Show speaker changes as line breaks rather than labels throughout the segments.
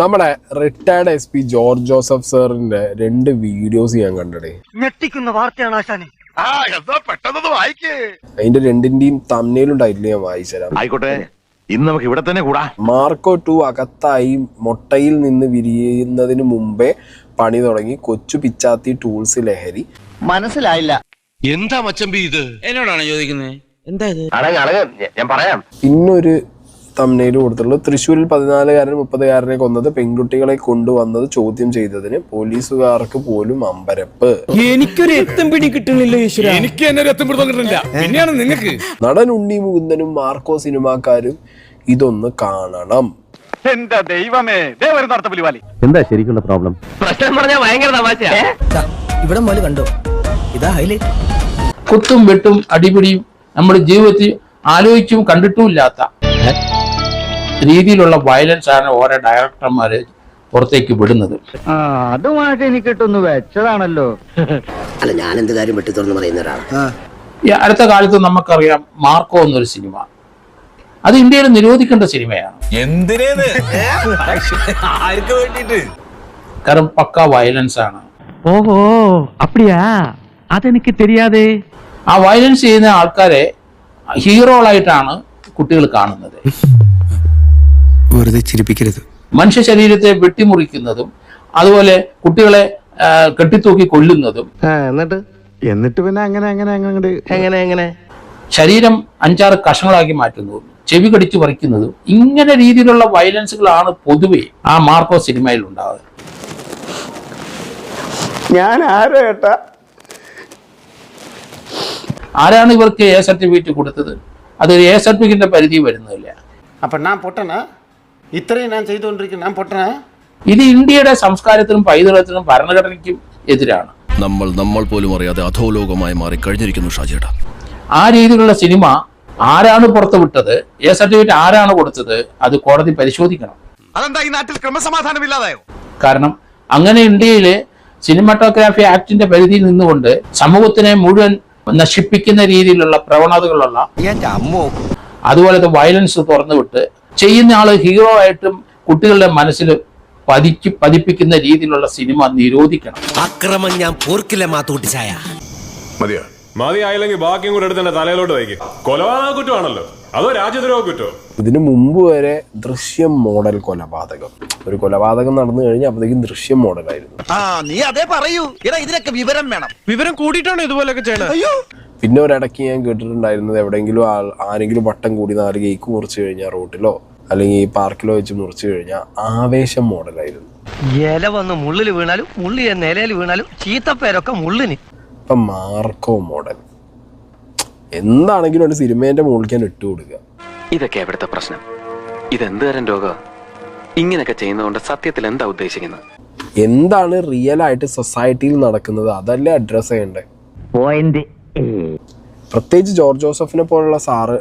നമ്മുടെ retired S P George Joseph സാറിന്റെ രണ്ട് വീഡിയോസ് ഞാൻ കണ്ടടേ.
ഞെട്ടിക്കുന്ന വാർത്തയാണ് ആശാനെ.
അതിന്റെ രണ്ടിന്റെയും തമ്മിലുണ്ടായിട്ടില്ല ഞാൻ വായിച്ചുതരാം
ആയിക്കോട്ടെ. ഇന്ന് നമുക്ക് ഇവിടെ തന്നെ കൂടാ.
മാർക്കോ ടു അകത്തായി മുട്ടയിൽ നിന്ന് വിരിയുന്നതിന് മുമ്പേ പണി തുടങ്ങി കൊച്ചു പിച്ചാത്തി ടൂൾസ് ലഹരി.
മനസ്സിലായില്ല.
എന്താ മച്ചമ്പി ഇത്?
എന്നോടാണ് ചോദിക്കുന്നത് എന്താ ഇത്?
ഞാൻ പറയാം.
പിന്നൊരു തമ്മിൽ കൊടുത്തിട്ടുള്ളത് തൃശ്ശൂരിൽ പതിനാലുകാരൻ മുപ്പതുകാരനെ കൊന്നത് പെൺകുട്ടികളെ കൊണ്ടുവന്നത് ചോദ്യം ചെയ്തതിന് പോലീസുകാർക്ക് പോലും അമ്പരപ്പ്.
എനിക്കൊരു എത്തും പിടി കിട്ടുന്നില്ല
എനിക്ക് തന്നെ ഒരു എത്തും പിടുത്തം കിട്ടുന്നില്ല പിന്നെയാണ് നിങ്ങൾക്ക്
നടൻ ഉണ്ണി മുകുന്ദനും മാർക്കോ സിനിമാക്കാരും ഇതൊന്ന് കാണണം.
എന്റെ ദൈവമേ?
എന്താ ശരിക്കുള്ള പ്രോബ്ലം
പ്രശ്നം പറഞ്ഞാൽ ഭയങ്കര തമാശയാ.
ഇവിടെ മോൽ കണ്ടോ? ഇതാ ഹൈലൈറ്റ്
കുത്തും വെട്ടും അടിപിടിയും നമ്മുടെ ജീവിതത്തിൽ ആലോചിച്ചും കണ്ടിട്ടും ഇല്ലാത്ത. രീതിയിലുള്ള വയലൻസ് ആണ് ഓരോ ഡയറക്ടർമാര് പുറത്തേക്ക് വിടുന്നത്.
അതുമായിട്ട് എനിക്ക് വെച്ചതാണല്ലോ.
അല്ല ഞാൻ എന്ത് കാര്യം വെട്ടി പറയുന്ന ഒരാളാണ്
അടുത്ത കാലത്ത് നമുക്കറിയാം മാർക്കോ എന്നൊരു സിനിമ. അത് ഇന്ത്യയിൽ നിരോധിക്കേണ്ട സിനിമയാണ്. കാരണം പക്ക വയലൻസ് ആണ്.
ഓഹോ അപ്പടിയാ? അതെനിക്ക് തെരിയാതെ.
ആ വയലൻസ് ചെയ്യുന്ന ആൾക്കാരെ ഹീറോകളായിട്ടാണ് കുട്ടികൾ കാണുന്നത്.
വെറുതെ ചിരിപ്പിക്കരുത്.
മനുഷ്യ ശരീരത്തെ വെട്ടിമുറിക്കുന്നതും അതുപോലെ കുട്ടികളെ കെട്ടിത്തൂക്കി കൊല്ലുന്നതും.
എന്നിട്ട്? എന്നിട്ട് പിന്നെ അങ്ങനെ അങ്ങനെ അങ്ങനെ എങ്ങനെ എങ്ങനെ?
ശരീരം അഞ്ചാറ് കഷങ്ങളാക്കി മാറ്റുന്നതും ചെവി കടിച്ചു പറിക്കുന്നതും ഇങ്ങനെ രീതിയിലുള്ള വയലൻസുകളാണ് പൊതുവെ ആ മാർക്കോ സിനിമയിൽ ഉണ്ടാവുക
ഞാൻ ആരോ ഏട്ടാ?
ആരാണ് ഇവർക്ക് എ സർട്ടിഫിക്കറ്റ് കൊടുത്തത്? അത് എ സർട്ടിഫിക്കറ്റിന്റെ പരിധി വരുന്നില്ല.
അപ്പൊ ഞാൻ പൊട്ടനാ? ഇത്രയും ഞാൻ ചെയ്തുകൊണ്ടിരിക്കുന്നു. ഞാൻ പൊട്ടനാ?
ഇത് ഇന്ത്യയുടെ സംസ്കാരത്തിനും പൈതൃകത്തിനും ഭരണഘടനയ്ക്കും എതിരാണ്.
നമ്മൾ നമ്മൾ പോലും അറിയാതെ അധോലോകമായി മാറി കഴിഞ്ഞിരിക്കുന്നു ഷാജിയേട്ടാ.
ആ രീതിയിലുള്ള സിനിമ ആരാണ് പുറത്തുവിട്ടത്? എ സർട്ടിഫിക്കറ്റ് ആരാണ് കൊടുത്തത്? അത് കോടതി പരിശോധിക്കണം.
അതെന്താ ഈ നാട്ടിൽ ക്രമസമാധാനം ഇല്ലാതായോ
കാരണം അങ്ങനെ ഇന്ത്യയിലെ സിനിമാറ്റോഗ്രാഫി ആക്ടിന്റെ പരിധിയിൽ നിന്നുകൊണ്ട് സമൂഹത്തിനെ മുഴുവൻ നശിപ്പിക്കുന്ന രീതിയിലുള്ള പ്രവണതകളുള്ള അതുപോലത്തെ വയലൻസ് തുറന്നുവിട്ട് ചെയ്യുന്ന ആൾ ഹീറോ ആയിട്ടും കുട്ടികളുടെ മനസ്സിൽ പതിക്ക് പതിപ്പിക്കുന്ന രീതിയിലുള്ള സിനിമ നിരോധിക്കണം.
അക്രമം ഞാൻ പോർക്കില്ല
മതിയോ?
മതിയായില്ലെങ്കിൽ ബാക്കിയും കൂടെ എടുത്ത് തലയിലോട്ട് വയ്ക്കും കൊലപാതക കുറ്റമാണല്ലോ. അതോ രാജ്യദ്രോഹ കുറ്റോ?
ഇതിനു മുമ്പ് വരെ ദൃശ്യം മോഡൽ കൊലപാതകം. ഒരു കൊലപാതകം നടന്നു കഴിഞ്ഞാൽ അപ്പോഴത്തേക്കും ദൃശ്യം മോഡലായിരുന്നു.
ആ നീ അതേ പറയൂ. എടാ ഇതിനൊക്കെ വിവരം വേണം.
വിവരം കൂടിയിട്ടാണ് ഇതുപോലൊക്കെ ചെയ്യണത് അയ്യോ.
പിന്നെ ഒരിടയ്ക്ക് ഞാൻ കേട്ടിട്ടുണ്ടായിരുന്നത് എവിടെയെങ്കിലും ആരെങ്കിലും വട്ടം കൂടി നാല് കേക്ക് മുറിച്ച് കഴിഞ്ഞാൽ റോട്ടിലോ അല്ലെങ്കിൽ പാർക്കിലോ വെച്ച് മുറിച്ചു കഴിഞ്ഞാൽ ആവേശം മോഡലായിരുന്നു.
ഇല വന്ന് മുള്ളിൽ വീണാലും മുള്ളി നിലയിൽ വീണാലും ചീത്തപ്പേരൊക്കെ മുള്ളിന്.
ഇപ്പൊ മാർക്കോ മോഡൽ. എന്താണെങ്കിലും ഒരു സിനിമേന്റെ മുകളിക്കാൻ ഇട്ടു കൊടുക്കുക.
ഇതൊക്കെ എവിടുത്തെ പ്രശ്നം? ഇതെന്ത് തരം രോഗ? ഇങ്ങനെയൊക്കെ ചെയ്യുന്നതുകൊണ്ട് സത്യത്തിൽ എന്താ ഉദ്ദേശിക്കുന്നത്?
എന്താണ് റിയൽ ആയിട്ട് സൊസൈറ്റിയിൽ നടക്കുന്നത്? അതല്ലേ അഡ്രസ് ചെയ്യണ്ടേ
പോയിന്റ്
പ്രത്യേകിച്ച് ജോർജ് ജോസഫിനെ പോലുള്ള സാറ്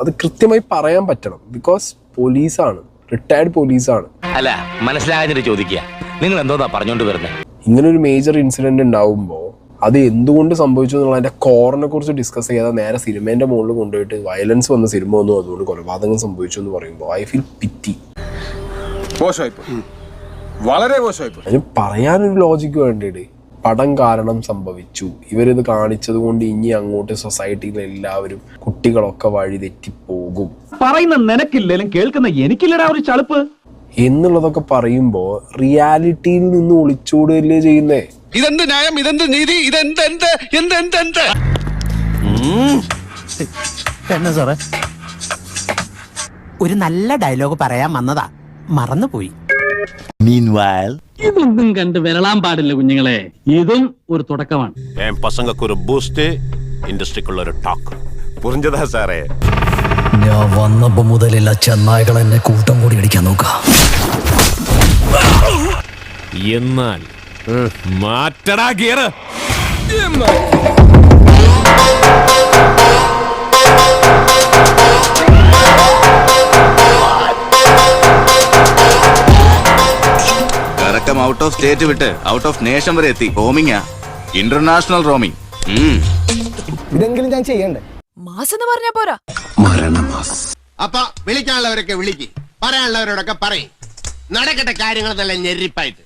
അത് കൃത്യമായി പറയാൻ പറ്റണം. ബിക്കോസ് പോലീസാണ്. റിട്ടയർഡ് പോലീസാണ്.
അല്ല മനസ്സിലായതിന്റെ ചോദിക്കുക. നിങ്ങൾ എന്തോന്നാ പറഞ്ഞോണ്ട് വരുന്നത്
ഇങ്ങനെ ഒരു മേജർ ഇൻസിഡന്റ് ഉണ്ടാവുമ്പോൾ അത് എന്തുകൊണ്ട് സംഭവിച്ചു എന്നുള്ളതിന്റെ കോറിനെ കുറിച്ച് ഡിസ്കസ് ചെയ്യാതെ നേരെ സിനിമേന്റെ മുകളിൽ കൊണ്ടുപോയിട്ട് വയലൻസ് വന്ന സിനിമ ഒന്നും അതുകൊണ്ട് കൊലപാതകം സംഭവിച്ചു എന്ന് പറയുമ്പോൾ ഐ ഫീൽ പിറ്റി
വളരെ
അതിന് പറയാനൊരു ലോജിക്ക് വേണ്ടിയിട്ട് പടം കാരണം സംഭവിച്ചു. ഇവരിത് കാണിച്ചത് കൊണ്ട് ഇനി അങ്ങോട്ട് സൊസൈറ്റിയിലെ എല്ലാവരും കുട്ടികളൊക്കെ വഴി തെറ്റിപ്പോകും
പറയുന്ന നിനക്കില്ലേലും കേൾക്കുന്ന എനിക്കില്ലടാ ഒരു ചളുപ്പ്.
എന്നുള്ളതൊക്കെ പറയുമ്പോ റിയാലിറ്റിയിൽ നിന്ന് ഒളിച്ചോടുകയല്ലേ ചെയ്യുന്നേ?
ഇതെന്ത് ന്യായം? ഇതെന്ത് നീതി? ഇതെന്ത് എന്ത് എന്ത് എന്ത് എന്ത്?
എന്നാ സാറേ? ഒരു നല്ല ഡയലോഗ് പറയാൻ വന്നതാ. മറന്നുപോയി.
ഇതൊന്നും കണ്ട് വിരളാൻ പാടില്ല കുഞ്ഞുങ്ങളെ. ഇതും ഒരു തുടക്കമാണ്.
പസങ്ങൾക്ക് ഒരു ബൂസ്റ്റ് ഇൻഡസ്ട്രിക്കുള്ള ഒരു ടോക്ക്
പുറഞ്ഞതാ സാറേ.
ഞാൻ വന്നപ്പോ മുതലില്ല ചെന്നായകൾ എന്നെ കൂട്ടം കൂടി അടിക്കാൻ നോക്കാം.
എന്നാൽ മാറ്റടാ ഗിയർ
കറക്കം ഔട്ട് ഓഫ് സ്റ്റേറ്റ് വിട്ട് ഔട്ട് ഓഫ് നേഷൻ വരെ എത്തി. റോമിങ്ങാ ഇന്റർനാഷണൽ റോമിംഗ്
ഇതെങ്കിലും ഞാൻ ചെയ്യണ്ടേ?
മാസ് എന്ന് പറഞ്ഞാ പോരാ.
അപ്പൊ വിളിക്കാനുള്ളവരൊക്കെ വിളിക്ക്. പറയാനുള്ളവരോടൊക്കെ പറയും.
നടക്കട്ടെ കാര്യങ്ങൾ നല്ല ഞെരിപ്പായിട്ട്.